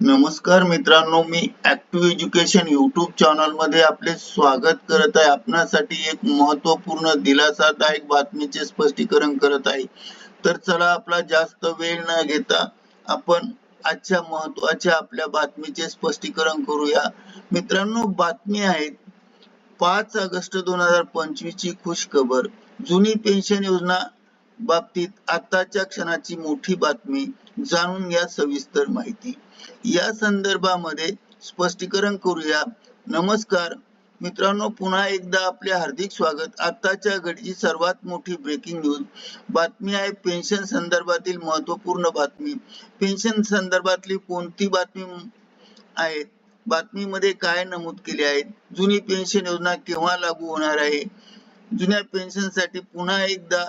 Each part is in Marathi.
नमस्कार मित्रांनो मी ऍक्टिव्ह एज्युकेशन युट्यूब चॅनलमध्ये आपले स्वागत करत आहे. आपणासाठी एक महत्त्वपूर्ण दिलासादायक बातमीचे स्पष्टीकरण करत आहे. तर चला आपला जास्त वेळ न घेता आपण आजच्या महत्त्वाच्या आपल्या बातमीचे स्पष्टीकरण करूया. मित्रांनो बातमी आहे पाच ऑगस्ट दोन हजार पंचवीस ची खुश खबर जुनी पेन्शन योजना बाबतीत आताच्या क्षणाची मोठी बातमी. जाणून घ्या सविस्तर माहिती. या संदर्भामध्ये स्पष्टीकरण करूया. नमस्कार. मित्रांनो पुन्हा एकदा आपले हार्दिक स्वागत. आताच्या घडीची सर्वात मोठी ब्रेकिंग न्यूज बातमी आहे पेन्शन संदर्भातील महत्त्वपूर्ण बातमी. पेन्शन संदर्भातली कोणती बातमी आहे? बातमीमध्ये काय नमूद केले आहे जुनी पेन्शन योजना केव्हा लागू होणार आहे? जुन्या पेन्शनसाठी पुन्हा एकदा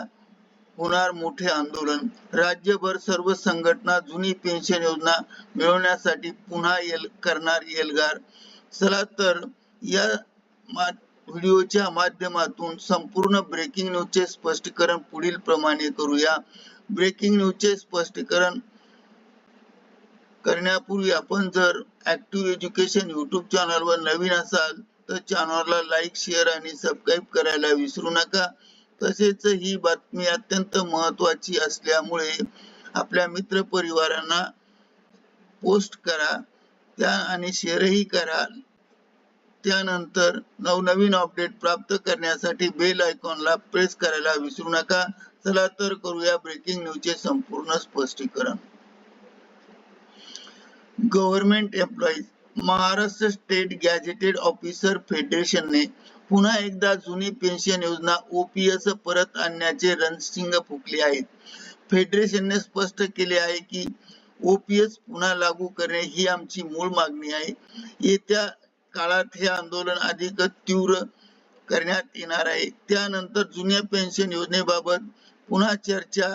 होणार मोठे आंदोलन. राज्यभर सर्व संघटना जुनी पेन्शन योजना मिळवण्यासाठी पुन्हा येल करणार एल्गार चला तर या व्हिडिओच्या माध्यमातून संपूर्ण ब्रेकिंग न्यूजचे स्पष्टीकरण पुढील प्रमाणे करूया. ब्रेकिंग न्यूजचे स्पष्टीकरण करण्यापूर्वी आपण जर ऍक्टिव्ह एज्युकेशन युट्यूब चॅनलवर नवीन असाल तर चॅनलला लाईक शेअर आणि सबस्क्राईब करायला विसरू नका. तसेच ही बातमी अत्यंत महत्वाची असल्यामुळे आपल्या मित्र परिवारांना पोस्ट करा त्या आणि शेअरही करा. त्यानंतर नवनवीन अपडेट प्राप्त करण्यासाठी बेल आयकॉनला प्रेस करायला विसरू नका. चला तर करूया ब्रेकिंग न्यूजचे संपूर्ण स्पष्टीकरण. Government employees Maharashtra state gazetted officer फेडरेशनने पुन्हा एकदा जुनी पेन्शन योजना ओपीएस परत आणण्याचे रणसिंग फुकले आहेत. फेडरेशनने स्पष्ट केले आहे की ओपीएस पुन्हा लागू करणे ही आमची मूळ मागणी आहे. येत्या काळात हे आंदोलन अधिक तीव्र करण्यात येणार आहे. त्यानंतर जुन्या पेन्शन योजनेबाबत पुन्हा चर्चा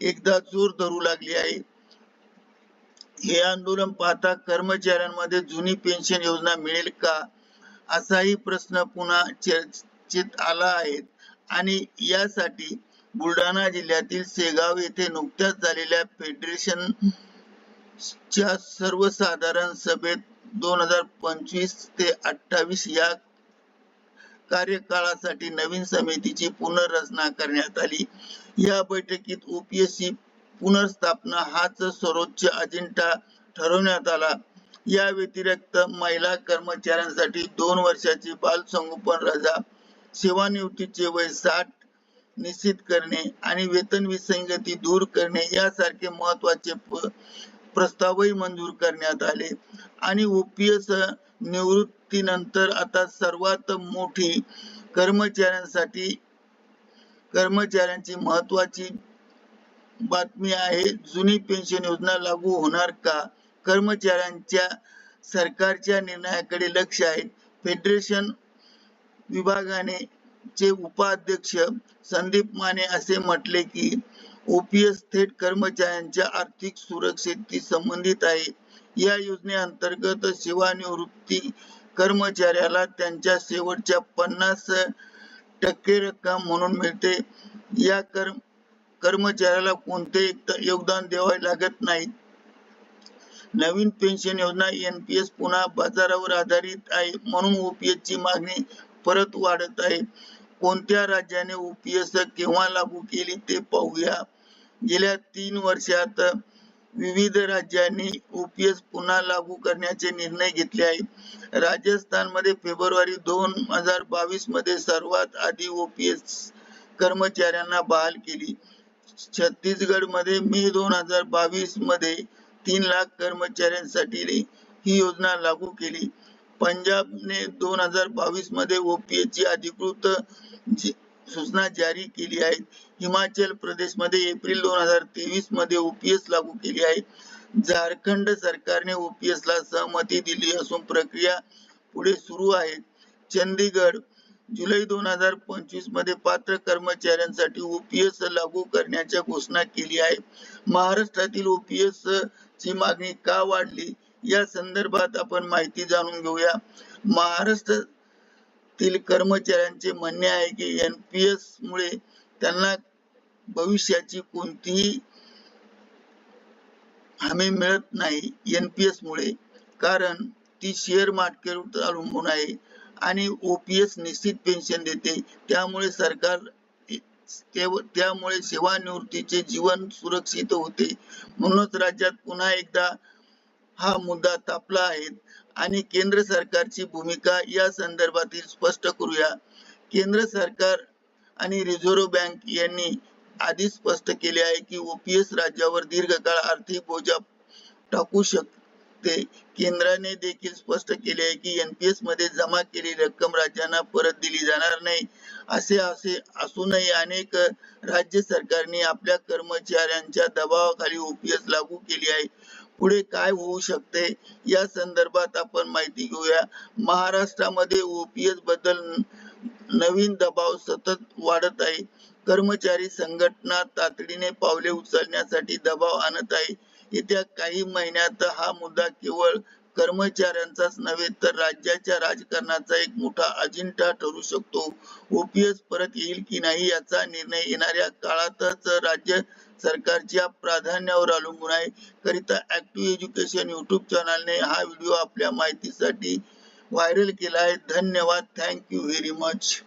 एकदा जोर धरू लागली आहे. हे आंदोलन पाहता कर्मचाऱ्यांमध्ये जुनी पेन्शन योजना मिळेल का? असाही प्रश्न पुन्हा चर्चेत आला आहे. आणि यासाठी बुलढाणा जिल्ह्यातील सेगाव येथे नुकत्याच झालेल्या फेडरेशन च्या सर्वसाधारण सभेत दोन हजार पंचवीस ते अठ्ठावीस या कार्यकाळासाठी नवीन समितीची पुनर्रचना करण्यात आली. या बैठकीत ओपीएससी पुनर्स्थापना हाच सर्वोच्च अजेंडा ठरवण्यात आला. या व्यतिरिक्त महिला कर्मचाऱ्यांसाठी दोन वर्षाची बाल संगोपन रजा सेवानिवृत्तीचे वय साठ निश्चित करणे आणि वेतन विसंगती दूर करणे यासारखे महत्त्वाचे प्रस्तावही मंजूर करण्यात आले. आणि ओपीएस निवृत्तीनंतर आता सर्वात मोठी कर्मचाऱ्यांसाठी कर्मचाऱ्यांची महत्वाची बातमी आहे जुनी पेन्शन योजना लागू होणार का? कर्मचाऱ्यांच्या सरकारच्या निर्णयाकडे लक्ष आहे. फेडरेशन विभागाने चे उपाध्यक्ष संदीप माने असे म्हटले की ओपीएस थेट कर्मचाऱ्यांच्या आर्थिक सुरक्षेशी संबंधित आहे. या योजनेअंतर्गत सेवानिवृत्ती कर्मचाऱ्याला त्यांच्या शेवटच्या पन्नास टक्के रक्कम म्हणून मिळते. या कर्म कर्मचाऱ्याला कोणते योगदान द्यावे लागत नाही. नवीन पेन्शन योजना एनपीएस पुन्हा बाजारावर आधारित आहे म्हणून ओपीएस ची मागणी परत वाढत आहे. कोणत्या राज्याने ओपीएस केव्हा लागू केली ते पाहूया. गेल्या तीन वर्षात विविध राज्यांनी ओपीएस पुन्हा लागू करण्याचे निर्णय घेतले आहे. राजस्थानमध्ये फेब्रुवारी दोन हजार बावीसमध्ये सर्वात आधी ओपीएस कर्मचाऱ्यांना बहाल केली. छत्तीसगडमध्ये मे दोन हजार बावीसमध्ये तीन लाख कर्मचाऱ्यांसाठी ही योजना लागू केली. पंजाबने दोन हजार बावीसमध्ये ओपीएस ची अधिकृत सूचना जारी केली आहे. हिमाचल प्रदेशमध्ये एप्रिल दोन हजार तेवीसमध्ये ओपीएस लागू केली आहे. झारखंड सरकारने ओपीएस ला सहमती दिली असून प्रक्रिया पुढे सुरू आहे. चंदीगड जुलै दोन हजार पंचवीसमध्ये पात्र कर्मचाऱ्यांसाठी ओपीएस लागू करण्याच्या घोषणा केली आहे. महाराष्ट्रातील ओपीएस ची मागणी का वाढली? या संदर्भात आपण माहिती जाणून घेऊया. महाराष्ट्रातील कर्मचाऱ्यांचे म्हणणे आहे की एनपीएस मुळे त्यांना भविष्याची कोणतीही हमी मिळत नाही एनपीएस मुळे. कारण ती शेअर मार्केटवर अवलंबून आहे आणि ओपीएस निश्चित पेन्शन देते. त्यामुळे सरकार त्यामुळे सेवानिवृत्तीचे जीवन सुरक्षित होते. म्हणूनच राज्यात पुन्हा एकदा हा मुद्दा तापला आहे. आणि केंद्र सरकारची भूमिका या संदर्भातील स्पष्ट करूया. केंद्र सरकार आणि रिझर्व्ह बँक यांनी आधीच स्पष्ट केले आहे की ओपीएस राज्यावर दीर्घकाळ आर्थिक बोजा टाकू शकते. केंद्राने देखील स्पष्ट केले आहे की एनपीएसमध्ये जमा केलेली रक्कम राज्यांना परत दिली जाणार नाही. असे असे असूनही अनेक राज्य सरकारने आपल्या कर्मचाऱ्यांच्या दबावाखाली ओपीएस लागू केली आहे. पुढे काय होऊ शकते? या संदर्भात आपण माहिती घेऊया. महाराष्ट्रामध्ये ओपीएसबद्दल नवीन दबाव सतत वाढत आहे. कर्मचारी संघटना तातडीने पावले उचलण्यासाठी दबाव आणत आहे. येत्या काही महिन्यात हा मुद्दा केवळ कर्मचाऱ्यांचाच नव्हे तर राज्याच्या राजकारणाचा एक मोठा अजिंठा ठरू शकतो. ओपीएस परत येईल की नाही याचा निर्णय येणाऱ्या काळातच राज्य सरकारच्या प्राधान्यावर अवलंबून आहे. करिता ऍक्टिव्ह एज्युकेशन युट्यूब चॅनलने हा व्हिडिओ आपल्या माहितीसाठी व्हायरल केला आहे. धन्यवाद. Thank you very much